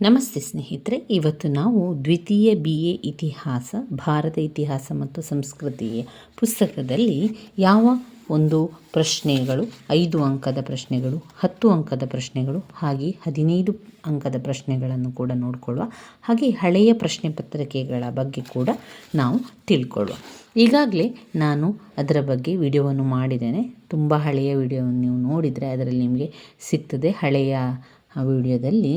ನಮಸ್ತೆ ಸ್ನೇಹಿತರೆ, ಇವತ್ತು ನಾವು ದ್ವಿತೀಯ ಬಿ ಎ ಇತಿಹಾಸ, ಭಾರತ ಇತಿಹಾಸ ಮತ್ತು ಸಂಸ್ಕೃತಿಯ ಪುಸ್ತಕದಲ್ಲಿ ಯಾವ ಒಂದು ಪ್ರಶ್ನೆಗಳು, ಐದು ಅಂಕದ ಪ್ರಶ್ನೆಗಳು, ಹತ್ತು ಅಂಕದ ಪ್ರಶ್ನೆಗಳು, ಹಾಗೆ ಹದಿನೈದು ಅಂಕದ ಪ್ರಶ್ನೆಗಳನ್ನು ಕೂಡ ನೋಡಿಕೊಳ್ಳುವ, ಹಾಗೆ ಹಳೆಯ ಪ್ರಶ್ನೆ ಪತ್ರಿಕೆಗಳ ಬಗ್ಗೆ ಕೂಡ ನಾವು ತಿಳ್ಕೊಳ್ಳುವ. ಈಗಾಗಲೇ ನಾನು ಅದರ ಬಗ್ಗೆ ವಿಡಿಯೋವನ್ನು ಮಾಡಿದ್ದೇನೆ. ತುಂಬ ಹಳೆಯ ವಿಡಿಯೋವನ್ನು ನೀವು ನೋಡಿದರೆ ಅದರಲ್ಲಿ ನಿಮಗೆ ಸಿಗ್ತದೆ. ಹಳೆಯ ವಿಡಿಯೋದಲ್ಲಿ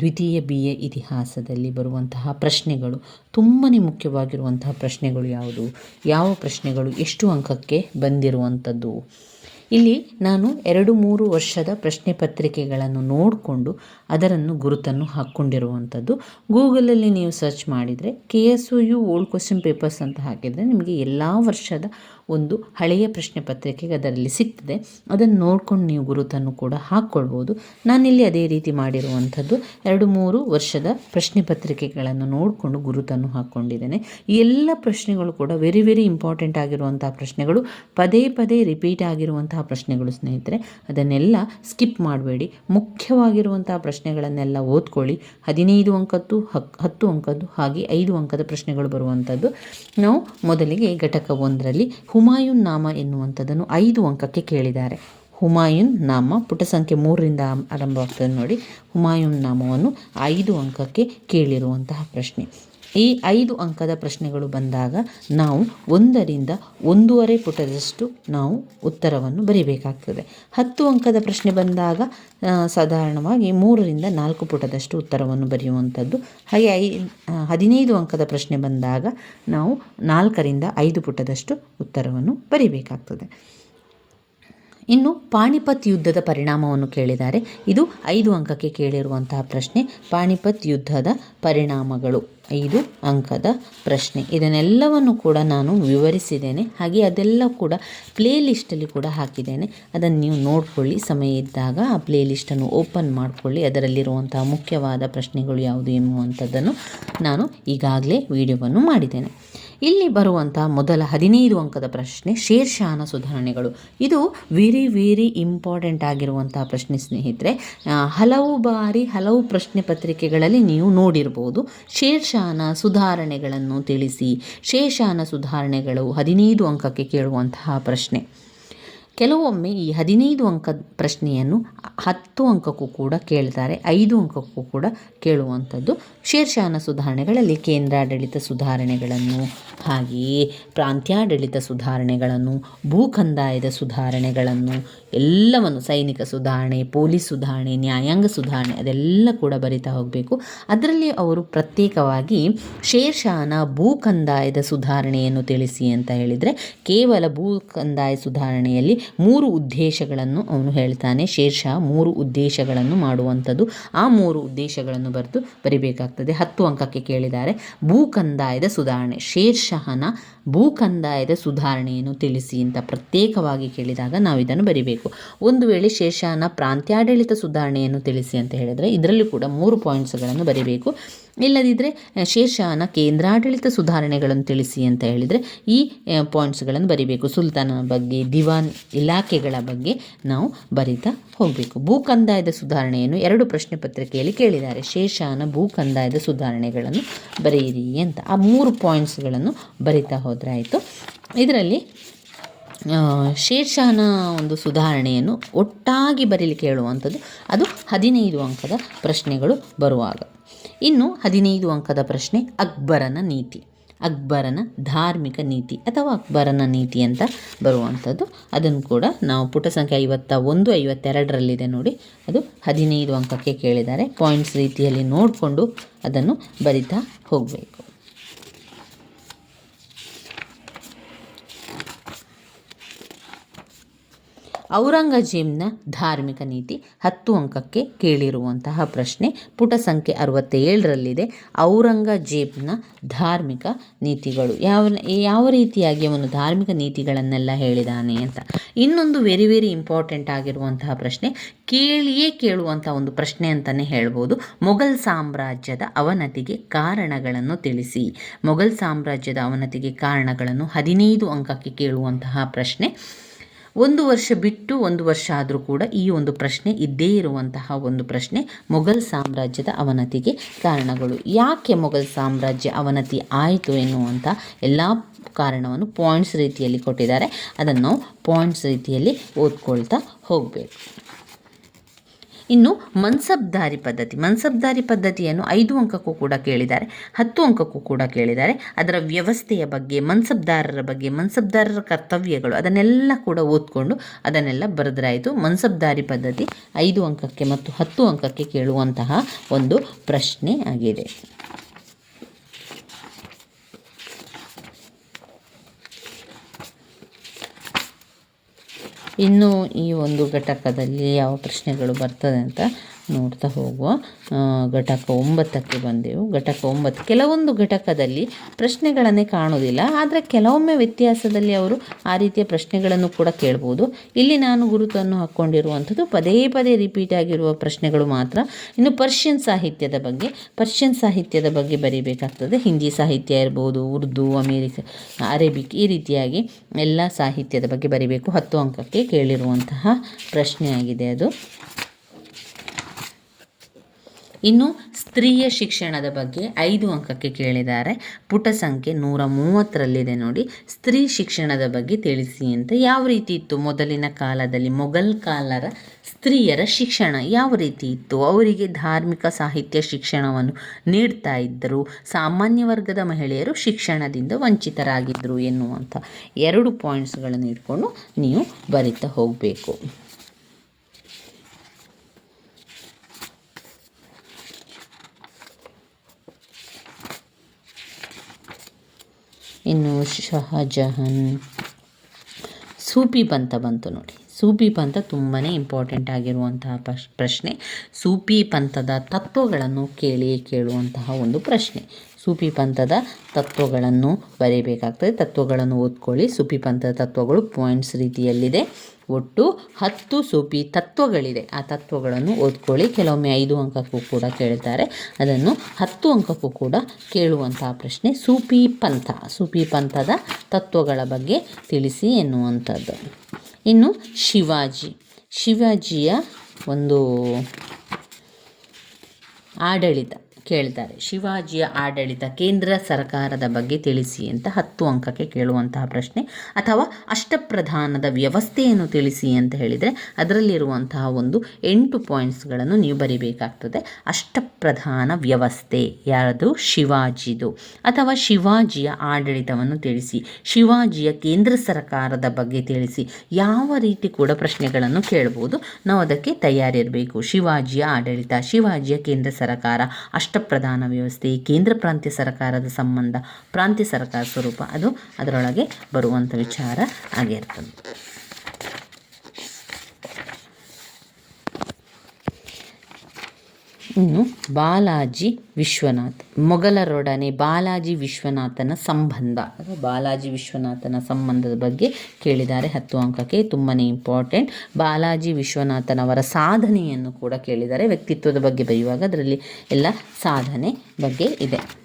ದ್ವಿತೀಯ ಬಿ ಎ ಇತಿಹಾಸದಲ್ಲಿ ಬರುವಂತಹ ಪ್ರಶ್ನೆಗಳು ತುಂಬಾ ಮುಖ್ಯವಾಗಿರುವಂತಹ ಪ್ರಶ್ನೆಗಳು ಯಾವುದು? ಯಾವ ಪ್ರಶ್ನೆಗಳು? ಎಷ್ಟು ಅಂಕಕ್ಕೆ ಬಂದಿರುವಂಥದ್ದು? ಇಲ್ಲಿ ನಾನು ಎರಡು ಮೂರು ವರ್ಷದ ಪ್ರಶ್ನೆ ಪತ್ರಿಕೆಗಳನ್ನು ನೋಡಿಕೊಂಡು ಅದರನ್ನು ಗುರುತನ್ನು ಹಾಕ್ಕೊಂಡಿರುವಂಥದ್ದು. ಗೂಗಲಲ್ಲಿ ನೀವು ಸರ್ಚ್ ಮಾಡಿದರೆ K S O U old question papers ಅಂತ ಹಾಕಿದರೆ ನಿಮಗೆ ಎಲ್ಲ ವರ್ಷದ ಒಂದು ಹಳೆಯ ಪ್ರಶ್ನೆ ಪತ್ರಿಕೆಗೆ ಅದರಲ್ಲಿ ಸಿಗ್ತದೆ. ಅದನ್ನು ನೋಡ್ಕೊಂಡು ನೀವು ಗುರುತನ್ನು ಕೂಡ ಹಾಕ್ಕೊಳ್ಬೋದು. ನಾನಿಲ್ಲಿ ಅದೇ ರೀತಿ ಮಾಡಿರುವಂಥದ್ದು. ಎರಡು ಮೂರು ವರ್ಷದ ಪ್ರಶ್ನೆ ಪತ್ರಿಕೆಗಳನ್ನು ನೋಡಿಕೊಂಡು ಗುರುತನ್ನು ಹಾಕ್ಕೊಂಡಿದ್ದೇನೆ. ಎಲ್ಲ ಪ್ರಶ್ನೆಗಳು ಕೂಡ ವೆರಿ ವೆರಿ ಇಂಪಾರ್ಟೆಂಟ್ ಆಗಿರುವಂಥ ಪ್ರಶ್ನೆಗಳು. ಪದೇ ಪದೇ ರಿಪೀಟ್ ಆಗಿರುವಂತಹ ಪ್ರಶ್ನೆಗಳು ಸ್ನೇಹಿತರೆ, ಅದನ್ನೆಲ್ಲ ಸ್ಕಿಪ್ ಮಾಡಬೇಡಿ. ಮುಖ್ಯವಾಗಿರುವಂತಹ ಪ್ರಶ್ನೆಗಳನ್ನೆಲ್ಲ ಓದ್ಕೊಳ್ಳಿ. ಹದಿನೈದು ಅಂಕದ್ದು, ಹಕ್, ಹತ್ತು ಅಂಕದ್ದು, ಹಾಗೆ ಐದು ಅಂಕದ ಪ್ರಶ್ನೆಗಳು ಬರುವಂಥದ್ದು ನಾವು ಮೊದಲಿಗೆ ಘಟಕ ಒಂದರಲ್ಲಿ ಹುಮಾಯೂನ್ ನಾಮ ಎನ್ನುವಂಥದ್ದನ್ನು ಐದು ಅಂಕಕ್ಕೆ ಕೇಳಿದ್ದಾರೆ. ಹುಮಾಯೂನ್ ನಾಮ ಪುಟ ಸಂಖ್ಯೆ ಮೂರರಿಂದ ಆರಂಭವಾಗ್ತದೆ ನೋಡಿ. ಹುಮಾಯೂನ್ ನಾಮವನ್ನು ಐದು ಅಂಕಕ್ಕೆ ಕೇಳಿರುವಂತಹ ಪ್ರಶ್ನೆ. ಈ ಐದು ಅಂಕದ ಪ್ರಶ್ನೆಗಳು ಬಂದಾಗ ನಾವು ಒಂದರಿಂದ ಒಂದೂವರೆ ಪುಟದಷ್ಟು ನಾವು ಉತ್ತರವನ್ನು ಬರೀಬೇಕಾಗ್ತದೆ. ಹತ್ತು ಅಂಕದ ಪ್ರಶ್ನೆ ಬಂದಾಗ ಸಾಧಾರಣವಾಗಿ ಮೂರರಿಂದ ನಾಲ್ಕು ಪುಟದಷ್ಟು ಉತ್ತರವನ್ನು ಬರೆಯುವಂಥದ್ದು. ಹಾಗೆ ಐ ಹದಿನೈದು ಅಂಕದ ಪ್ರಶ್ನೆ ಬಂದಾಗ ನಾವು ನಾಲ್ಕರಿಂದ ಐದು ಪುಟದಷ್ಟು ಉತ್ತರವನ್ನು ಬರಿಬೇಕಾಗ್ತದೆ. ಇನ್ನು ಪಾಣಿಪತ್ ಯುದ್ಧದ ಪರಿಣಾಮವನ್ನು ಕೇಳಿದ್ದಾರೆ ಇದು ಐದು ಅಂಕಕ್ಕೆ ಕೇಳಿರುವಂತಹ ಪ್ರಶ್ನೆ. ಪಾಣಿಪತ್ ಯುದ್ಧದ ಪರಿಣಾಮಗಳು ಐದು ಅಂಕದ ಪ್ರಶ್ನೆ. ಇದನ್ನೆಲ್ಲವನ್ನು ಕೂಡ ನಾನು ವಿವರಿಸಿದ್ದೇನೆ. ಹಾಗೆ ಅದೆಲ್ಲ ಕೂಡ ಪ್ಲೇ ಲಿಸ್ಟಲ್ಲಿ ಕೂಡ ಹಾಕಿದ್ದೇನೆ. ಅದನ್ನು ನೀವು ನೋಡಿಕೊಳ್ಳಿ. ಸಮಯ ಇದ್ದಾಗ ಆ ಪ್ಲೇ ಲಿಸ್ಟನ್ನು ಓಪನ್ ಮಾಡಿಕೊಳ್ಳಿ. ಅದರಲ್ಲಿರುವಂತಹ ಮುಖ್ಯವಾದ ಪ್ರಶ್ನೆಗಳು ಯಾವುದು ಎನ್ನುವಂಥದ್ದನ್ನು ನಾನು ಈಗಾಗಲೇ ವಿಡಿಯೋವನ್ನು ಮಾಡಿದ್ದೇನೆ. ಇಲ್ಲಿ ಬರುವಂಥ ಮೊದಲ ಹದಿನೈದು ಅಂಕದ ಪ್ರಶ್ನೆ ಶೇರ್ಷಾನ ಸುಧಾರಣೆಗಳು. ಇದು ವೆರಿ ವೆರಿ ಇಂಪಾರ್ಟೆಂಟ್ ಆಗಿರುವಂತಹ ಪ್ರಶ್ನೆ ಸ್ನೇಹಿತರೆ ಹಲವು ಬಾರಿ ಹಲವು ಪ್ರಶ್ನೆ ಪತ್ರಿಕೆಗಳಲ್ಲಿ ನೀವು ನೋಡಿರ್ಬೋದು. ಶೇರ್ಷಾನ ಸುಧಾರಣೆಗಳನ್ನು ತಿಳಿಸಿ ಶೇಷಾನ ಸುಧಾರಣೆಗಳು ಹದಿನೈದು ಅಂಕಕ್ಕೆ ಕೇಳುವಂತಹ ಪ್ರಶ್ನೆ. ಕೆಲವೊಮ್ಮೆ ಈ ಹದಿನೈದು ಅಂಕದ ಪ್ರಶ್ನೆಯನ್ನು ಹತ್ತು ಅಂಕಕ್ಕೂ ಕೂಡ ಕೇಳ್ತಾರೆ, ಐದು ಅಂಕಕ್ಕೂ ಕೂಡ ಕೇಳುವಂಥದ್ದು. ಶೇರ್ಷಾನ ಸುಧಾರಣೆಗಳಲ್ಲಿ ಕೇಂದ್ರಾಡಳಿತ ಸುಧಾರಣೆಗಳನ್ನು, ಹಾಗೆಯೇ ಪ್ರಾಂತ್ಯಾಡಳಿತ ಸುಧಾರಣೆಗಳನ್ನು ಭೂಕಂದಾಯದ ಸುಧಾರಣೆಗಳನ್ನು, ಎಲ್ಲವನ್ನು ಸೈನಿಕ ಸುಧಾರಣೆ, ಪೊಲೀಸ್ ಸುಧಾರಣೆ, ನ್ಯಾಯಾಂಗ ಸುಧಾರಣೆ ಅದೆಲ್ಲ ಕೂಡ ಬರಿತಾ ಹೋಗಬೇಕು. ಅದರಲ್ಲಿ ಅವರು ಪ್ರತ್ಯೇಕವಾಗಿ ಶೇರ್ಷಾನ ಭೂಕಂದಾಯದ ಸುಧಾರಣೆಯನ್ನು ತಿಳಿಸಿ ಅಂತ ಹೇಳಿದರೆ, ಕೇವಲ ಭೂಕಂದಾಯ ಸುಧಾರಣೆಯಲ್ಲಿ ಮೂರು ಉದ್ದೇಶಗಳನ್ನು ಅವನು ಹೇಳ್ತಾನೆ. ಶೇರ್ಷಾ ಮೂರು ಉದ್ದೇಶಗಳನ್ನು ಮಾಡುವಂಥದ್ದು. ಆ ಮೂರು ಉದ್ದೇಶಗಳನ್ನು ಬರೆದು ಬರಿಬೇಕಾಗ್ತದೆ. ಹತ್ತು ಅಂಕಕ್ಕೆ ಕೇಳಿದ್ದಾರೆ. ಭೂಕಂದಾಯದ ಸುಧಾರಣೆ. ಶೇರ್ಷಹನ ಭೂಕಂದಾಯದ ಸುಧಾರಣೆಯನ್ನು ತಿಳಿಸಿ ಅಂತ ಪ್ರತ್ಯೇಕವಾಗಿ ಕೇಳಿದಾಗ ನಾವು ಇದನ್ನು ಬರಿಬೇಕು. ಒಂದು ವೇಳೆ ಶೇಷಾನ ಪ್ರಾಂತ್ಯಾಡಳಿತ ಸುಧಾರಣೆಯನ್ನು ತಿಳಿಸಿ ಅಂತ ಹೇಳಿದರೆ ಇದರಲ್ಲಿ ಕೂಡ ಮೂರು ಪಾಯಿಂಟ್ಸ್ಗಳನ್ನು ಬರಿಬೇಕು. ಇಲ್ಲದಿದ್ದರೆ ಶೇಷಾನ ಕೇಂದ್ರಾಡಳಿತ ಸುಧಾರಣೆಗಳನ್ನು ತಿಳಿಸಿ ಅಂತ ಹೇಳಿದರೆ ಈ ಪಾಯಿಂಟ್ಸ್ಗಳನ್ನು ಬರಿಬೇಕು. ಸುಲ್ತಾನನ ಬಗ್ಗೆ, ದಿವಾನ್ ಇಲಾಖೆಗಳ ಬಗ್ಗೆ ನಾವು ಬರಿತಾ ಹೋಗಬೇಕು. ಭೂಕಂದಾಯದ ಸುಧಾರಣೆಯನ್ನು ಎರಡು ಪ್ರಶ್ನೆ ಪತ್ರಿಕೆಯಲ್ಲಿ ಕೇಳಿದ್ದಾರೆ. ಶೇಷಾನ ಭೂಕಂದಾಯದ ಸುಧಾರಣೆಗಳನ್ನು ಬರೆಯಿರಿ ಅಂತ. ಆ ಮೂರು ಪಾಯಿಂಟ್ಸ್ಗಳನ್ನು ಬರಿತಾ ಹೋದರೆ ಆಯಿತು. ಇದರಲ್ಲಿ ಶೇರ್ಷಾನ ಒಂದು ಸುಧಾರಣೆಯನ್ನು ಒಟ್ಟಾಗಿ ಬರೀಲಿಕ್ಕೆ ಹೇಳುವಂಥದ್ದು, ಅದು ಹದಿನೈದು ಅಂಕದ ಪ್ರಶ್ನೆಗಳು ಬರುವಾಗ. ಇನ್ನು ಹದಿನೈದು ಅಂಕದ ಪ್ರಶ್ನೆ, ಅಕ್ಬರನ ನೀತಿ. ಅಕ್ಬರನ ಧಾರ್ಮಿಕ ನೀತಿ ಅಥವಾ ಅಕ್ಬರನ ನೀತಿ ಅಂತ ಬರುವಂಥದ್ದು. ಅದನ್ನು ಕೂಡ ನಾವು ಪುಟ ಸಂಖ್ಯೆ ಐವತ್ತ ಒಂದು, ಐವತ್ತೆರಡರಲ್ಲಿದೆ ನೋಡಿ. ಅದು ಹದಿನೈದು ಅಂಕಕ್ಕೆ ಕೇಳಿದ್ದಾರೆ. ಪಾಯಿಂಟ್ಸ್ ರೀತಿಯಲ್ಲಿ ನೋಡಿಕೊಂಡು ಅದನ್ನು ಬರಿತಾ ಹೋಗಬೇಕು. ಔರಂಗಜೇಬ್ನ ಧಾರ್ಮಿಕ ನೀತಿ ಹತ್ತು ಅಂಕಕ್ಕೆ ಕೇಳಿರುವಂತಹ ಪ್ರಶ್ನೆ. ಪುಟ ಸಂಖ್ಯೆ ಅರವತ್ತೇಳರಲ್ಲಿದೆ. ಔರಂಗಜೇಬ್ನ ಧಾರ್ಮಿಕ ನೀತಿಗಳು ಯಾವ ಯಾವ ರೀತಿಯಾಗಿ ಅವನು ಧಾರ್ಮಿಕ ನೀತಿಗಳನ್ನೆಲ್ಲ ಹೇಳಿದಾನೆ ಅಂತ. ಇನ್ನೊಂದು ವೆರಿ ವೆರಿ ಇಂಪಾರ್ಟೆಂಟ್ ಆಗಿರುವಂತಹ ಪ್ರಶ್ನೆ. ಕೇಳಿಯೇ ಕೇಳುವಂಥ ಒಂದು ಪ್ರಶ್ನೆ ಅಂತಲೇ ಹೇಳ್ಬೋದು. ಮೊಘಲ್ ಸಾಮ್ರಾಜ್ಯದ ಅವನತಿಗೆ ಕಾರಣಗಳನ್ನು ತಿಳಿಸಿ. ಮೊಘಲ್ ಸಾಮ್ರಾಜ್ಯದ ಅವನತಿಗೆ ಕಾರಣಗಳನ್ನು ಹದಿನೈದು ಅಂಕಕ್ಕೆ ಕೇಳುವಂತಹ ಪ್ರಶ್ನೆ. ಒಂದು ವರ್ಷ ಬಿಟ್ಟು ಒಂದು ವರ್ಷ ಆದರೂ ಕೂಡ ಈ ಒಂದು ಪ್ರಶ್ನೆ ಇದ್ದೇ ಇರುವಂತಹ ಒಂದು ಪ್ರಶ್ನೆ ಮೊಘಲ್ ಸಾಮ್ರಾಜ್ಯದ ಅವನತಿಗೆ ಕಾರಣಗಳು. ಯಾಕೆ ಮೊಘಲ್ ಸಾಮ್ರಾಜ್ಯ ಅವನತಿ ಆಯಿತು ಎನ್ನುವಂಥ ಎಲ್ಲ ಕಾರಣವನ್ನು ಪಾಯಿಂಟ್ಸ್ ರೀತಿಯಲ್ಲಿ ಕೊಟ್ಟಿದ್ದಾರೆ. ಅದನ್ನು ಪಾಯಿಂಟ್ಸ್ ರೀತಿಯಲ್ಲಿ ಓದ್ಕೊಳ್ತಾ ಹೋಗಬೇಕು. ಇನ್ನು ಮನ್ಸಬ್ದಾರಿ ಪದ್ಧತಿ. ಮನ್ಸಬ್ದಾರಿ ಪದ್ಧತಿಯನ್ನು ಐದು ಅಂಕಕ್ಕೂ ಕೂಡ ಕೇಳಿದ್ದಾರೆ. ಹತ್ತು ಅಂಕಕ್ಕೂ ಕೂಡ ಕೇಳಿದ್ದಾರೆ. ಅದರ ವ್ಯವಸ್ಥೆಯ ಬಗ್ಗೆ, ಮನ್ಸಬ್ದಾರರ ಬಗ್ಗೆ, ಮನ್ಸಬ್ದಾರರ ಕರ್ತವ್ಯಗಳು ಅದನ್ನೆಲ್ಲ ಕೂಡ ಓದ್ಕೊಂಡು ಅದನ್ನೆಲ್ಲ ಬರೆದ್ರಾಯಿತು. ಮನ್ಸಬ್ದಾರಿ ಪದ್ಧತಿ ಐದು ಅಂಕಕ್ಕೆ ಮತ್ತು ಹತ್ತು ಅಂಕಕ್ಕೆ ಕೇಳುವಂತಹ ಒಂದು ಪ್ರಶ್ನೆ ಆಗಿದೆ. ಇನ್ನು ಈ ಒಂದು ಘಟಕದಲ್ಲಿ ಯಾವ ಪ್ರಶ್ನೆಗಳು ಬರ್ತದೆ ಅಂತ ನೋಡ್ತಾ ಹೋಗುವ ಘಟಕ ಒಂಬತ್ತಕ್ಕೆ ಬಂದೆವು. ಘಟಕ ಒಂಬತ್ತು, ಕೆಲವೊಂದು ಘಟಕದಲ್ಲಿ ಪ್ರಶ್ನೆಗಳನ್ನೇ ಕಾಣುವುದಿಲ್ಲ, ಆದರೆ ಕೆಲವೊಮ್ಮೆ ವ್ಯತ್ಯಾಸದಲ್ಲಿ ಅವರು ಆ ರೀತಿಯ ಪ್ರಶ್ನೆಗಳನ್ನು ಕೂಡ ಕೇಳ್ಬೋದು. ಇಲ್ಲಿ ನಾನು ಗುರುತನ್ನು ಹಾಕ್ಕೊಂಡಿರುವಂಥದ್ದು, ಪದೇ ಪದೇ ರಿಪೀಟ್ ಆಗಿರುವ ಪ್ರಶ್ನೆಗಳು ಮಾತ್ರ. ಇನ್ನು ಪರ್ಷಿಯನ್ ಸಾಹಿತ್ಯದ ಬಗ್ಗೆ ಪರ್ಷಿಯನ್ ಸಾಹಿತ್ಯದ ಬಗ್ಗೆ ಬರೀಬೇಕಾಗ್ತದೆ. ಹಿಂದಿ ಸಾಹಿತ್ಯ ಇರ್ಬೋದು, ಉರ್ದು, ಅಮೇರಿಕ ಅರೇಬಿಕ್ ಈ ರೀತಿಯಾಗಿ ಎಲ್ಲ ಸಾಹಿತ್ಯದ ಬಗ್ಗೆ ಬರೀಬೇಕು. ಹತ್ತು ಅಂಕಕ್ಕೆ ಕೇಳಿರುವಂತಹ ಪ್ರಶ್ನೆಯಾಗಿದೆ ಅದು. ಇನ್ನು ಸ್ತ್ರೀಯ ಶಿಕ್ಷಣದ ಬಗ್ಗೆ ಐದು ಅಂಕಕ್ಕೆ ಕೇಳಿದ್ದಾರೆ. ಪುಟ ಸಂಖ್ಯೆ ನೂರ ಮೂವತ್ತರಲ್ಲಿದೆ ನೋಡಿ. ಸ್ತ್ರೀ ಶಿಕ್ಷಣದ ಬಗ್ಗೆ ತಿಳಿಸಿ ಅಂತ ಯಾವ ರೀತಿ ಇತ್ತು? ಮೊದಲಿನ ಕಾಲದಲ್ಲಿ ಮೊಘಲ್ ಕಾಲರ ಸ್ತ್ರೀಯರ ಶಿಕ್ಷಣ ಯಾವ ರೀತಿ ಇತ್ತು? ಅವರಿಗೆ ಧಾರ್ಮಿಕ ಸಾಹಿತ್ಯ ಶಿಕ್ಷಣವನ್ನು ನೀಡ್ತಾ ಇದ್ದರು. ಸಾಮಾನ್ಯ ವರ್ಗದ ಮಹಿಳೆಯರು ಶಿಕ್ಷಣದಿಂದ ವಂಚಿತರಾಗಿದ್ದರು ಎನ್ನುವಂಥ ಎರಡು ಪಾಯಿಂಟ್ಸ್ಗಳನ್ನು ಇಟ್ಕೊಂಡು ನೀವು ಬರಿತಾ ಹೋಗಬೇಕು. ಇನ್ನು ಶಹಜಹಾನ್ ಸೂಫಿ ಬಂತ ಬಂತು ನೋಡಿ. ಸೂಫಿ ಪಂಥ ತುಂಬಾ ಇಂಪಾರ್ಟೆಂಟ್ ಆಗಿರುವಂತಹ ಪ್ರಶ್ನೆ. ಸೂಪಿ ಪಂಥದ ತತ್ವಗಳನ್ನು ಕೇಳಿ ಕೇಳುವಂತಹ ಒಂದು ಪ್ರಶ್ನೆ. ಸೂಪಿ ಪಂಥದ ತತ್ವಗಳನ್ನು ಬರೆಯಬೇಕಾಗ್ತದೆ ತತ್ವಗಳನ್ನು ಓದ್ಕೊಳ್ಳಿ. ಸೂಪಿ ಪಂಥದ ತತ್ವಗಳು ಪಾಯಿಂಟ್ಸ್ ರೀತಿಯಲ್ಲಿದೆ. ಒಟ್ಟು ಹತ್ತು ಸೂಫಿ ತತ್ವಗಳಿದೆ. ಆ ತತ್ವಗಳನ್ನು ಓದ್ಕೊಳ್ಳಿ. ಕೆಲವೊಮ್ಮೆ ಐದು ಅಂಕಕ್ಕೂ ಕೂಡ ಕೇಳ್ತಾರೆ. ಅದನ್ನು ಹತ್ತು ಅಂಕಕ್ಕೂ ಕೂಡ ಕೇಳುವಂತಹ ಪ್ರಶ್ನೆ ಸೂಪಿ ಪಂಥ ಸೂಫಿ ಪಂಥದ ತತ್ವಗಳ ಬಗ್ಗೆ ತಿಳಿಸಿ ಎನ್ನುವಂಥದ್ದು. ಇನ್ನು ಶಿವಾಜಿ. ಶಿವಾಜಿಯ ಒಂದು ಆಡಳಿತ. ಕೇಳ್ತಾರೆ. ಶಿವಾಜಿಯ ಆಡಳಿತ ಕೇಂದ್ರ ಸರ್ಕಾರದ ಬಗ್ಗೆ ತಿಳಿಸಿ ಅಂತ ಹತ್ತು ಅಂಕಕ್ಕೆ ಕೇಳುವಂತಹ ಪ್ರಶ್ನೆ. ಅಥವಾ ಅಷ್ಟಪ್ರಧಾನದ ವ್ಯವಸ್ಥೆಯನ್ನು ತಿಳಿಸಿ ಅಂತ ಹೇಳಿದರೆ ಅದರಲ್ಲಿರುವಂತಹ ಒಂದು ಎಂಟು ಪಾಯಿಂಟ್ಸ್ಗಳನ್ನು ನೀವು ಬರಿಬೇಕಾಗ್ತದೆ. ಅಷ್ಟಪ್ರಧಾನ ವ್ಯವಸ್ಥೆ ಯಾರದು? ಶಿವಾಜಿದು. ಅಥವಾ ಶಿವಾಜಿಯ ಆಡಳಿತವನ್ನು ತಿಳಿಸಿ, ಶಿವಾಜಿಯ ಕೇಂದ್ರ ಸರ್ಕಾರದ ಬಗ್ಗೆ ತಿಳಿಸಿ ಯಾವ ರೀತಿ ಕೂಡ ಪ್ರಶ್ನೆಗಳನ್ನು ಕೇಳ್ಬೋದು. ನಾವು ಅದಕ್ಕೆ ತಯಾರಿರಬೇಕು. ಶಿವಾಜಿಯ ಆಡಳಿತ, ಶಿವಾಜಿಯ ಕೇಂದ್ರ ಸರ್ಕಾರ ಅಷ್ಟಪ್ರಧಾನ ವ್ಯವಸ್ಥೆ ಕೇಂದ್ರ ಪ್ರಾಂತ್ಯ ಸರ್ಕಾರದ ಸಂಬಂಧ ಪ್ರಾಂತ್ಯ ಸರ್ಕಾರ ಸ್ವರೂಪ ಅದು ಅದರೊಳಗೆ ಬರುವಂಥ ವಿಚಾರ ಆಗಿರ್ತದೆ. ಇನ್ನು ಬಾಲಾಜಿ ವಿಶ್ವನಾಥ್, ಮೊಘಲರೊಡನೆ ಬಾಲಾಜಿ ವಿಶ್ವನಾಥನ ಸಂಬಂಧ. ಬಾಲಾಜಿ ವಿಶ್ವನಾಥನ ಸಂಬಂಧದ ಬಗ್ಗೆ ಕೇಳಿದ್ದಾರೆ. ಹತ್ತು ಅಂಕಕ್ಕೆ ತುಂಬಾ ಇಂಪಾರ್ಟೆಂಟ್ ಬಾಲಾಜಿ ವಿಶ್ವನಾಥನವರ ಸಾಧನೆಯನ್ನು ಕೂಡ ಕೇಳಿದ್ದಾರೆ. ವ್ಯಕ್ತಿತ್ವದ ಬಗ್ಗೆ ಬರೆಯುವಾಗ ಅದರಲ್ಲಿ ಎಲ್ಲ ಸಾಧನೆ ಬಗ್ಗೆ ಇದೆ.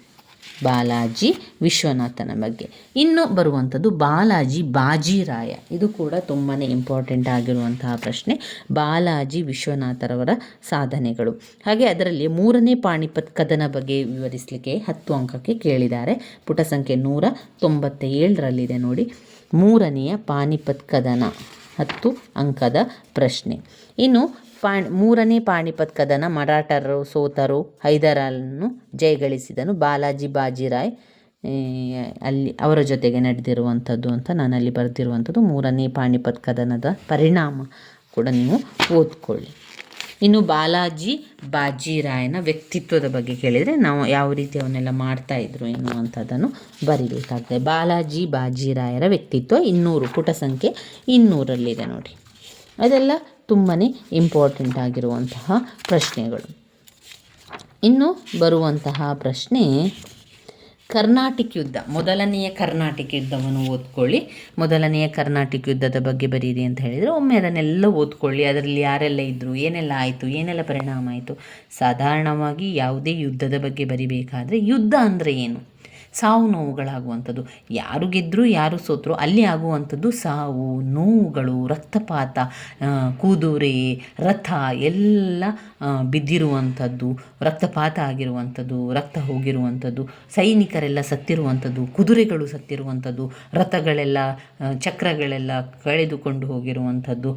ಬಾಲಾಜಿ ವಿಶ್ವನಾಥನ ಬಗ್ಗೆ. ಇನ್ನು ಬರುವಂಥದ್ದು ಬಾಲಾಜಿ ಬಾಜಿರಾಯ. ಇದು ಕೂಡ ತುಂಬಾ ಇಂಪಾರ್ಟೆಂಟ್ ಆಗಿರುವಂತಹ ಪ್ರಶ್ನೆ. ಬಾಲಾಜಿ ವಿಶ್ವನಾಥರವರ ಸಾಧನೆಗಳು. ಹಾಗೆ ಅದರಲ್ಲಿ ಮೂರನೇ ಪಾಣಿಪತ್ ಕದನ ಬಗ್ಗೆ ವಿವರಿಸಲಿಕ್ಕೆ ಹತ್ತು ಅಂಕಕ್ಕೆ ಕೇಳಿದ್ದಾರೆ. ಪುಟ ಸಂಖ್ಯೆ ನೂರ ತೊಂಬತ್ತೇಳರಲ್ಲಿದೆ ನೋಡಿ. ಮೂರನೆಯ ಪಾಣಿಪತ್ ಕದನ. ಹತ್ತು ಅಂಕದ ಪ್ರಶ್ನೆ. ಇನ್ನು ಪಾ ಮೂರನೇ ಪಾಣಿಪತ್ ಕದನ ಮರಾಠರು, ಸೋತರು, ಹೈದರನ್ನು ಜಯಗಳಿಸಿದನು ಬಾಲಾಜಿ ಬಾಜಿರಾಯ್ ಅಲ್ಲಿ ಅವರ ಜೊತೆಗೆ ನಡೆದಿರುವಂಥದ್ದು ಅಂತ ನಾನು ಅಲ್ಲಿ ಬರೆದಿರುವಂಥದ್ದು. ಮೂರನೇ ಪಾಣಿಪತ್ ಕದನದ ಪರಿಣಾಮ ಕೂಡ ನೀವು ಓದ್ಕೊಳ್ಳಿ. ಇನ್ನು ಬಾಲಾಜಿ ಬಾಜಿರಾಯನ ವ್ಯಕ್ತಿತ್ವದ ಬಗ್ಗೆ ಕೇಳಿದರೆ ನಾವು ಯಾವ ರೀತಿ ಅವನ್ನೆಲ್ಲ ಮಾಡ್ತಾ ಇದ್ರು ಎನ್ನುವಂಥದ್ದನ್ನು ಬರಿಬೇಕಾಗ್ತದೆ. ಬಾಲಾಜಿ ಬಾಜಿರಾಯರ ವ್ಯಕ್ತಿತ್ವ ಇನ್ನೂರು ಪುಟ ಸಂಖ್ಯೆ ಇನ್ನೂರಲ್ಲಿದೆ ನೋಡಿ. ಅದೆಲ್ಲ ತುಂಬಾ ಇಂಪಾರ್ಟೆಂಟ್ ಆಗಿರುವಂತಹ ಪ್ರಶ್ನೆಗಳು. ಇನ್ನು ಬರುವಂತಹ ಪ್ರಶ್ನೆ ಕರ್ನಾಟಿಕ್ ಯುದ್ಧ. ಮೊದಲನೆಯ ಕರ್ನಾಟಕ ಯುದ್ಧವನ್ನು ಓದ್ಕೊಳ್ಳಿ. ಮೊದಲನೆಯ ಕರ್ನಾಟಕ ಯುದ್ಧದ ಬಗ್ಗೆ ಬರೀರಿ ಅಂತ ಹೇಳಿದರೆ ಒಮ್ಮೆ ಅದನ್ನೆಲ್ಲ ಓದ್ಕೊಳ್ಳಿ. ಅದರಲ್ಲಿ ಯಾರೆಲ್ಲ ಇದ್ದರು ಏನೆಲ್ಲ ಆಯಿತು, ಏನೆಲ್ಲ ಪರಿಣಾಮ ಆಯಿತು. ಸಾಧಾರಣವಾಗಿ ಯಾವುದೇ ಯುದ್ಧದ ಬಗ್ಗೆ ಬರಿಬೇಕಾದರೆ ಯುದ್ಧ ಅಂದರೆ ಏನು? ಸಾವು ನೋವುಗಳಾಗುವಂಥದ್ದು. ಯಾರು ಗೆದ್ದರು ಯಾರು ಸೋತರು, ಅಲ್ಲಿ ಆಗುವಂಥದ್ದು ಸಾವು, ನೋವುಗಳು, ರಕ್ತಪಾತ ಕೂದೂರೆ, ರಥ ಎಲ್ಲ ಬಿದ್ದಿರುವಂಥದ್ದು, ರಕ್ತಪಾತ ಆಗಿರುವಂಥದ್ದು, ರಕ್ತ ಹೋಗಿರುವಂಥದ್ದು, ಸೈನಿಕರೆಲ್ಲ ಸತ್ತಿರುವಂಥದ್ದು, ಕುದುರೆಗಳು ಸತ್ತಿರುವಂಥದ್ದು, ರಥಗಳೆಲ್ಲ ಚಕ್ರಗಳೆಲ್ಲ ಕಳೆದುಕೊಂಡು ಹೋಗಿರುವಂಥದ್ದು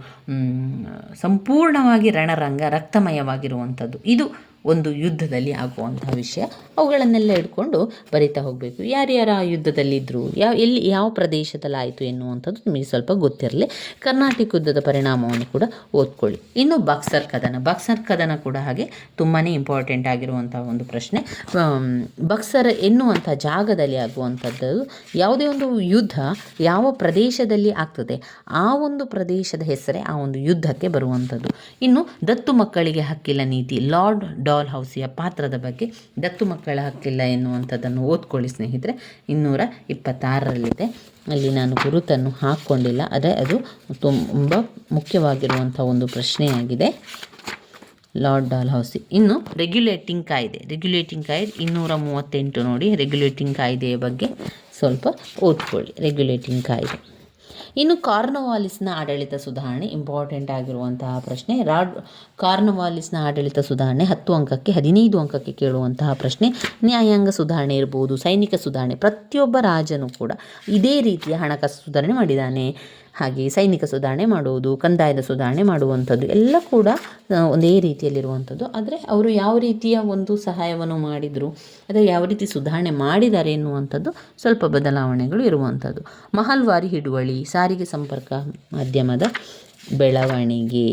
ಸಂಪೂರ್ಣವಾಗಿ ರಣರಂಗ, ರಕ್ತಮಯವಾಗಿರುವಂಥದ್ದು. ಇದು ಒಂದು ಯುದ್ಧದಲ್ಲಿ ಆಗುವಂಥ ವಿಷಯ ಅವುಗಳನ್ನೆಲ್ಲ ಇಟ್ಕೊಂಡು ಬರಿತಾ ಹೋಗಬೇಕು. ಯಾರ್ಯಾರು ಆ ಯುದ್ಧದಲ್ಲಿದ್ದರು ಯಾವ, ಎಲ್ಲಿ, ಯಾವ ಪ್ರದೇಶದಲ್ಲಿ ಆಯಿತು ಎನ್ನುವಂಥದ್ದು ನಿಮಗೆ ಸ್ವಲ್ಪ ಗೊತ್ತಿರಲಿ. ಕರ್ನಾಟಕ ಯುದ್ಧದ ಪರಿಣಾಮವನ್ನು ಕೂಡ ಓದ್ಕೊಳ್ಳಿ. ಇನ್ನು ಬಕ್ಸರ್ ಕದನ. ಬಕ್ಸರ್ ಕದನ ಕೂಡ ಹಾಗೆ ತುಂಬಾ ಇಂಪಾರ್ಟೆಂಟ್ ಆಗಿರುವಂಥ ಒಂದು ಪ್ರಶ್ನೆ. ಬಕ್ಸರ್ ಎನ್ನುವಂಥ ಜಾಗದಲ್ಲಿ ಆಗುವಂಥದ್ದು ಯಾವುದೇ ಒಂದು ಯುದ್ಧ ಯಾವ ಪ್ರದೇಶದಲ್ಲಿ ಆಗ್ತದೆ, ಆ ಒಂದು ಪ್ರದೇಶದ ಹೆಸರೇ ಆ ಒಂದು ಯುದ್ಧಕ್ಕೆ ಬರುವಂಥದ್ದು. ಇನ್ನು ದತ್ತು ಮಕ್ಕಳಿಗೆ ಹಕ್ಕಿಲ್ಲ ನೀತಿ, ಲಾರ್ಡ್ ಡಾಲ್ ಹೌಸಿಯ ಪಾತ್ರದ ಬಗ್ಗೆ ದತ್ತು ಮಕ್ಕಳ ಹಕ್ಕಿಲ್ಲ ಎನ್ನುವಂಥದ್ದನ್ನು ಓದ್ಕೊಳ್ಳಿ ಸ್ನೇಹಿತರೆ. ಇನ್ನೂರ ಇಪ್ಪತ್ತಾರರಲ್ಲಿದೆ. ಅಲ್ಲಿ ನಾನು ಗುರುತನ್ನು ಹಾಕ್ಕೊಂಡಿಲ್ಲ. ಅದೇ ಅದು ತುಂಬ ಮುಖ್ಯವಾಗಿರುವಂಥ ಒಂದು ಪ್ರಶ್ನೆಯಾಗಿದೆ. ಲಾರ್ಡ್ ಡಾಲ್ ಹೌಸಿ, ಇನ್ನು ರೆಗ್ಯುಲೇಟಿಂಗ್ ಕಾಯ್ದೆ. ರೆಗ್ಯುಲೇಟಿಂಗ್ ಕಾಯ್ದೆ ಇನ್ನೂರ ಮೂವತ್ತೆಂಟು ನೋಡಿ. ರೆಗ್ಯುಲೇಟಿಂಗ್ ಕಾಯ್ದೆಯ ಬಗ್ಗೆ ಸ್ವಲ್ಪ ಓದ್ಕೊಳ್ಳಿ. ರೆಗ್ಯುಲೇಟಿಂಗ್ ಕಾಯ್ದೆ. ಇನ್ನು ಕಾರ್ನವಾಲಿಸ್ನ ಆಡಳಿತ ಸುಧಾರಣೆ ಇಂಪಾರ್ಟೆಂಟ್ ಆಗಿರುವಂತಹ ಪ್ರಶ್ನೆ. ರಾಡ್, ಕಾರ್ನವಾಲಿಸ್ನ ಆಡಳಿತ ಸುಧಾರಣೆ ಹತ್ತು ಅಂಕಕ್ಕೆ, ಹದಿನೈದು ಅಂಕಕ್ಕೆ ಕೇಳುವಂತಹ ಪ್ರಶ್ನೆ. ನ್ಯಾಯಾಂಗ ಸುಧಾರಣೆ ಇರ್ಬೋದು, ಸೈನಿಕ ಸುಧಾರಣೆ, ಪ್ರತಿಯೊಬ್ಬ ರಾಜನು ಕೂಡ ಇದೇ ರೀತಿಯ ಹಣಕಾಸು ಸುಧಾರಣೆ ಮಾಡಿದ್ದಾನೆ. ಹಾಗೆ ಸೈನಿಕ ಸುಧಾರಣೆ ಮಾಡುವುದು, ಕಂದಾಯದ ಸುಧಾರಣೆ ಮಾಡುವಂಥದ್ದು ಎಲ್ಲ ಕೂಡ ಒಂದೇ ರೀತಿಯಲ್ಲಿರುವಂಥದ್ದು. ಆದರೆ ಅವರು ಯಾವ ರೀತಿಯ ಒಂದು ಸಹಾಯವನ್ನು ಮಾಡಿದರು ಅಥವಾ ಯಾವ ರೀತಿ ಸುಧಾರಣೆ ಮಾಡಿದ್ದಾರೆ ಎನ್ನುವಂಥದ್ದು ಸ್ವಲ್ಪ ಬದಲಾವಣೆಗಳು ಇರುವಂಥದ್ದು. ಮಹಲ್ವಾರಿ ಹಿಡುವಳಿ, ಸಾರಿಗೆ ಸಂಪರ್ಕ ಮಾಧ್ಯಮದ ಬೆಳವಣಿಗೆ.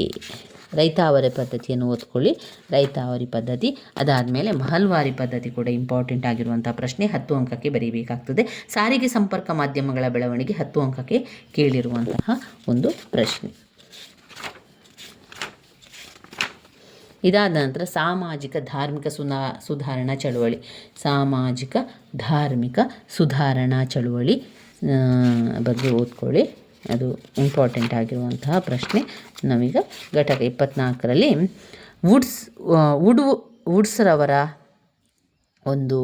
ರೈತಾವರಿ ಪದ್ಧತಿಯನ್ನು ಓದ್ಕೊಳ್ಳಿ. ರೈತಾವರಿ ಪದ್ಧತಿ, ಅದಾದಮೇಲೆ ಮಹಲ್ವಾರಿ ಪದ್ಧತಿ ಕೂಡ ಇಂಪಾರ್ಟೆಂಟ್ ಆಗಿರುವಂಥ ಪ್ರಶ್ನೆ ಹತ್ತು ಅಂಕಕ್ಕೆ ಬರೀಬೇಕಾಗ್ತದೆ. ಸಾರಿಗೆ ಸಂಪರ್ಕ ಮಾಧ್ಯಮಗಳ ಬೆಳವಣಿಗೆ ಹತ್ತು ಅಂಕಕ್ಕೆ ಕೇಳಿರುವಂತಹ ಒಂದು ಪ್ರಶ್ನೆ. ಇದಾದ ನಂತರ ಸಾಮಾಜಿಕ ಧಾರ್ಮಿಕ ಸುನಾ, ಸುಧಾರಣಾ ಚಳುವಳಿ. ಸಾಮಾಜಿಕ ಧಾರ್ಮಿಕ ಸುಧಾರಣಾ ಚಳುವಳಿ ಬಗ್ಗೆ ಓದ್ಕೊಳ್ಳಿ. ಅದು ಇಂಪಾರ್ಟೆಂಟ್ ಆಗಿರುವಂತಹ ಪ್ರಶ್ನೆ. ನಾವೀಗ ಘಟಕ ಇಪ್ಪತ್ನಾಲ್ಕರಲ್ಲಿ ವುಡ್ಸ್ ವುಡ್ ವುಡ್ಸ್ರವರ ಒಂದು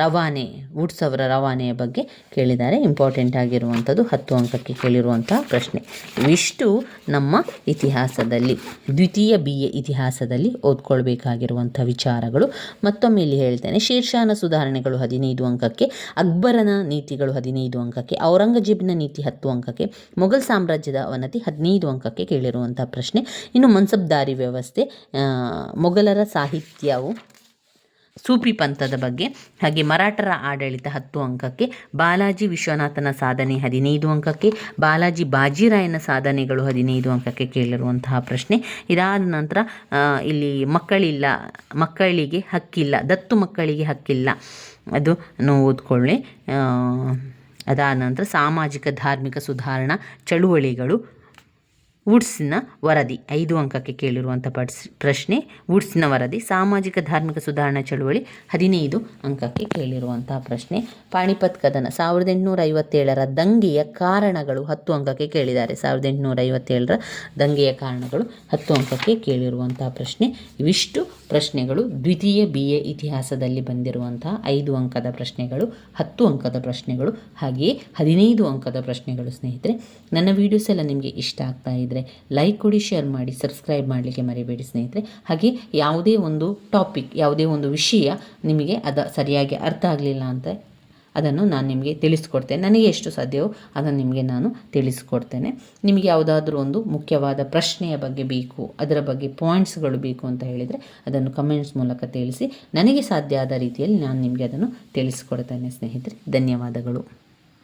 ರವಾನೆ ವುಡ್ಸ್ ಅವರ ರವಾನೆಯ ಬಗ್ಗೆ ಕೇಳಿದ್ದಾರೆ. ಇಂಪಾರ್ಟೆಂಟ್ ಆಗಿರುವಂಥದ್ದು, ಹತ್ತು ಅಂಕಕ್ಕೆ ಕೇಳಿರುವಂತಹ ಪ್ರಶ್ನೆ. ಇವಿಷ್ಟು ನಮ್ಮ ಇತಿಹಾಸದಲ್ಲಿ, ದ್ವಿತೀಯ ಬಿ ಎ ಇತಿಹಾಸದಲ್ಲಿ ಓದ್ಕೊಳ್ಬೇಕಾಗಿರುವಂಥ ವಿಚಾರಗಳು. ಮತ್ತೊಮ್ಮೆ ಇಲ್ಲಿ ಹೇಳ್ತೇನೆ, ಶೀರ್ಷಾನ ಸುಧಾರಣೆಗಳು ಹದಿನೈದು ಅಂಕಕ್ಕೆ, ಅಕ್ಬರನ ನೀತಿಗಳು ಹದಿನೈದು ಅಂಕಕ್ಕೆ, ಔರಂಗಜೇಬಿನ ನೀತಿ ಹತ್ತು ಅಂಕಕ್ಕೆ, ಮೊಘಲ್ ಸಾಮ್ರಾಜ್ಯದ ಅವನತಿ ಹದಿನೈದು ಅಂಕಕ್ಕೆ ಕೇಳಿರುವಂಥ ಪ್ರಶ್ನೆ. ಇನ್ನು ಮನ್ಸಬ್ದಾರಿ ವ್ಯವಸ್ಥೆ ಮೊಘಲರ ಸಾಹಿತ್ಯವು ಸೂಫಿ ಪಂಥದ ಬಗ್ಗೆ, ಹಾಗೆ ಮರಾಠರ ಆಡಳಿತ ಹತ್ತು ಅಂಕಕ್ಕೆ, ಬಾಲಾಜಿ ವಿಶ್ವನಾಥನ ಸಾಧನೆ ಹದಿನೈದು ಅಂಕಕ್ಕೆ, ಬಾಲಾಜಿ ಬಾಜಿರಾಯನ ಸಾಧನೆಗಳು ಹದಿನೈದು ಅಂಕಕ್ಕೆ ಕೇಳಿರುವಂತಹ ಪ್ರಶ್ನೆ. ಇದಾದ ನಂತರ ಇಲ್ಲಿ ಮಕ್ಕಳಿಲ್ಲ, ಮಕ್ಕಳಿಗೆ ಹಕ್ಕಿಲ್ಲ, ದತ್ತು ಮಕ್ಕಳಿಗೆ ಹಕ್ಕಿಲ್ಲ. ಅದು ಓದ್ಕೊಳ್ಳಿ. ಅದಾದ ನಂತರ ಸಾಮಾಜಿಕ ಧಾರ್ಮಿಕ ಸುಧಾರಣಾ ಚಳುವಳಿಗಳು ವುಡ್ಸ್ನ ವರದಿ. ಐದು ಅಂಕಕ್ಕೆ ಕೇಳಿರುವಂಥ ಪ್ರಶ್ನೆ, ವುಡ್ಸ್ನ ವರದಿ. ಸಾಮಾಜಿಕ ಧಾರ್ಮಿಕ ಸುಧಾರಣಾ ಚಳುವಳಿ ಹದಿನೈದು ಅಂಕಕ್ಕೆ ಕೇಳಿರುವಂತಹ ಪ್ರಶ್ನೆ. ಪಾಣಿಪತ್ ಕದನ, ಸಾವಿರದ ಎಂಟುನೂರ ಐವತ್ತೇಳರ ದಂಗೆಯ ಕಾರಣಗಳು ಹತ್ತು ಅಂಕಕ್ಕೆ ಕೇಳಿದ್ದಾರೆ. ಸಾವಿರದ ಎಂಟುನೂರ ಐವತ್ತೇಳರ ದಂಗೆಯ ಕಾರಣಗಳು ಹತ್ತು ಅಂಕಕ್ಕೆ ಕೇಳಿರುವಂತಹ ಪ್ರಶ್ನೆ. ಇವಿಷ್ಟು ಪ್ರಶ್ನೆಗಳು ದ್ವಿತೀಯ ಬಿ ಎ ಇತಿಹಾಸದಲ್ಲಿ ಬಂದಿರುವಂತಹ ಐದು ಅಂಕದ ಪ್ರಶ್ನೆಗಳು, ಹತ್ತು ಅಂಕದ ಪ್ರಶ್ನೆಗಳು, ಹಾಗೆಯೇ ಹದಿನೈದು ಅಂಕದ ಪ್ರಶ್ನೆಗಳು ಸ್ನೇಹಿತರೆ. ನನ್ನ ವೀಡಿಯೋಸ್ ಎಲ್ಲ ನಿಮಗೆ ಇಷ್ಟ ಆಗ್ತಾ ಇದ್ದರೆ ಲೈಕ್ ಕೊಡಿ ಶೇರ್ ಮಾಡಿ ಸಬ್ಸ್ಕ್ರೈಬ್ ಮಾಡಲಿಕ್ಕೆ ಮರಿಬೇಡಿ ಸ್ನೇಹಿತರೆ. ಹಾಗೆ ಯಾವುದೇ ಒಂದು ಟಾಪಿಕ್ ಯಾವುದೇ ಒಂದು ವಿಷಯ ನಿಮಗೆ ಅದು ಸರಿಯಾಗಿ ಅರ್ಥ ಆಗಲಿಲ್ಲ ಅಂತ ಅದನ್ನು ನಾನು ನಿಮಗೆ ತಿಳಿಸ್ಕೊಡ್ತೇನೆ. ನನಗೆ ಎಷ್ಟು ಸಾಧ್ಯವೋ ಅದನ್ನು ನಿಮಗೆ ನಾನು ತಿಳಿಸ್ಕೊಡ್ತೇನೆ. ನಿಮಗೆ ಯಾವುದಾದ್ರೂ ಒಂದು ಮುಖ್ಯವಾದ ಪ್ರಶ್ನೆಯ ಬಗ್ಗೆ ಬೇಕು, ಅದರ ಬಗ್ಗೆ ಪಾಯಿಂಟ್ಸ್ಗಳು ಬೇಕು ಅಂತ ಹೇಳಿದರೆ ಅದನ್ನು ಕಮೆಂಟ್ಸ್ ಮೂಲಕ ತಿಳಿಸಿ, ನನಗೆ ಸಾಧ್ಯ ಆದ ರೀತಿಯಲ್ಲಿ ನಾನು ನಿಮಗೆ ಅದನ್ನು ತಿಳಿಸ್ಕೊಡ್ತೇನೆ ಸ್ನೇಹಿತರೆ. ಧನ್ಯವಾದಗಳು.